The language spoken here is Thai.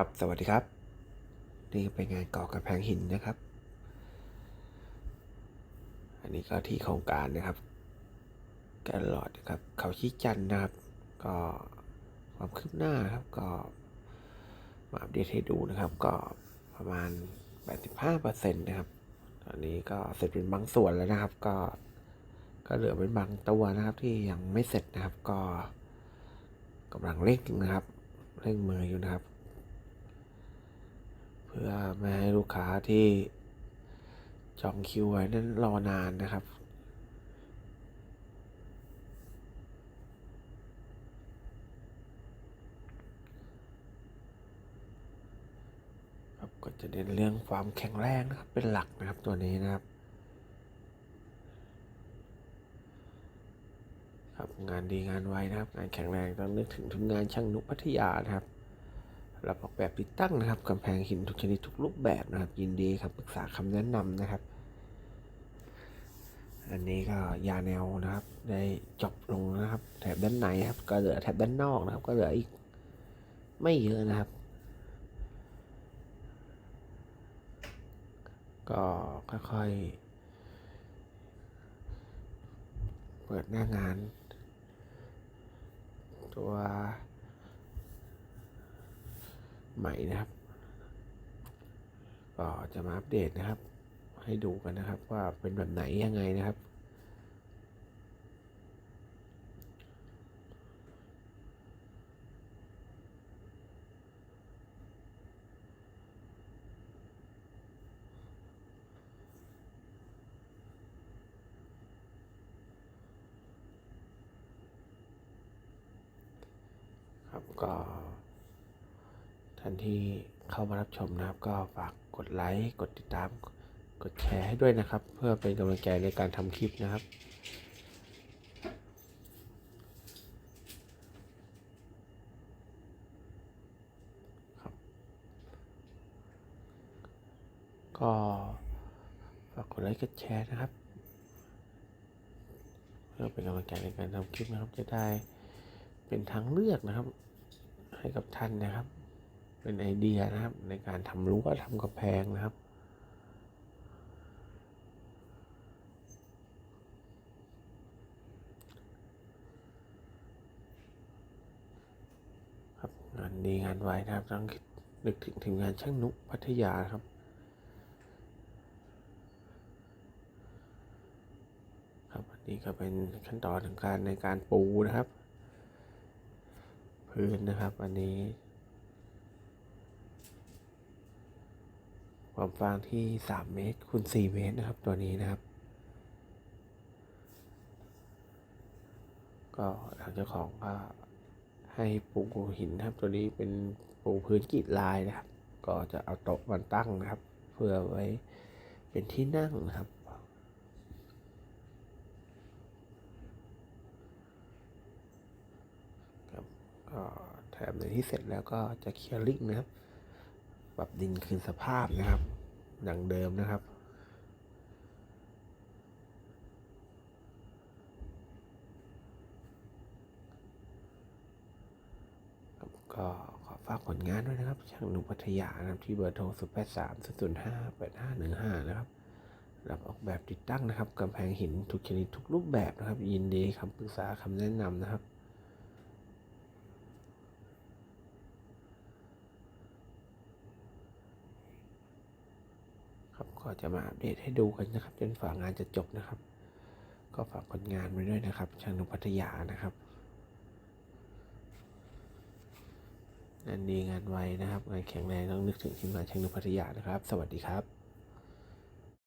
ครับ สวัสดีครับ นี่เป็นงานก่อกำแพงหินนะครับ อันนี้ก็ที่โครงการนะครับแกนหลอดนะครับ เขาชี้จันทร์นะครับ ก็ความคืบหน้าครับก็มาอัปเดตให้ดูนะครับ ก็ประมาณ 85%นะครับ ตอนนี้ก็เสร็จเป็นบางส่วนแล้วนะครับ ก็ก็เหลือเป็นบางตัวนะครับที่ยังไม่เสร็จนะครับ ก็กำลังเร่งนะครับ เร่งมืออยู่นะครับ พื่อไม่ให้ลูกค้าที่จองคิวไว้นั้นรอนานนะครับ ครับก็จะเน้นเรื่องความแข็งแรงนะครับ เป็นหลักนะครับตัวนี้นะครับ ครับงานดีงานไวนะครับ งานแข็งแรงต้องนึกถึงทุนงานช่างนุพัทยานะครับ รับออกแบบติดตั้งนะครับกำแพงหินทุกชนิดทุกรูปแบบนะครับ ยินดีครับปรึกษาคำแนะนำนะครับ อันนี้ก็ยาแนวนะครับ ได้จบลงนะครับ แถบด้านในครับ ก็เหลือแถบด้านนอกนะครับ ก็เหลืออีกไม่เยอะนะครับ ก็ค่อยๆเปิดหน้างาน ตัว ใหม่นะครับ ก็จะมาอัปเดตนะครับ ให้ดูกันนะครับ ว่าเป็นแบบไหนยังไงนะครับ ครับก็ ท่านที่เข้ามารับชมนะครับ ก็ฝากกดไลค์กดติดตาม กดแชร์ให้ด้วยนะครับ เพื่อเป็นกำลังใจในการทำคลิปนะครับครับก็ฝากกดไลค์กดแชร์นะครับ เพื่อเป็นกำลังใจในการทำคลิปนะครับ จะได้เป็นทางเลือกนะครับ ให้กับท่านนะครับ เป็นไอเดียนะครับ ในการทำรั้วทำกำแพงนะครับครับงานดีงานไวนะครับต้องนึกถึงทีมงานช่างนุพัทยาครับครับอันนี้ก็เป็นขั้นตอนของการในการปูนะครับ พื้นนะครับ อันนี้ ความฟางที่ 3 เมตรคูณ4เมตรนะครับตัวนี้นะครับ ก็ทางเจ้าของก็ให้ปูหินนะครับ ตัวนี้เป็นปูพื้นกรีดลายนะครับ ก็จะเอาโต๊ะมาตั้งนะครับ เพื่อไว้เป็นที่นั่งนะครับครับก็แถมในที่เสร็จแล้วก็จะเคลียร์ลิงนะครับ ปรับดินคืนสภาพนะครับ ดังเดิมนะครับ ก็ขอฝากผลงานด้วยนะครับ ช่างหนุ่มพัทยานะครับ ที่เบอร์โทร0 8 3 0 0 5 8 5 1 5นะครับรับออกแบบติดตั้งนะครับกำแพงหินทุกชนิดทุกรูปแบบนะครับ ยินดีคำปรึกษาคำแนะนำนะครับ ครับ ก็จะมาอัปเดตให้ดูกันนะครับ จนฝางานจะจบนะครับ ก็ฝากผลงานไว้ด้วยนะครับช่างหนุ่มพัทยานะครับงานดีงานไวนะครับงานแข็งแรงต้องนึกถึงทีมงานช่างหนุ่มพัทยานะครับ สวัสดีครับ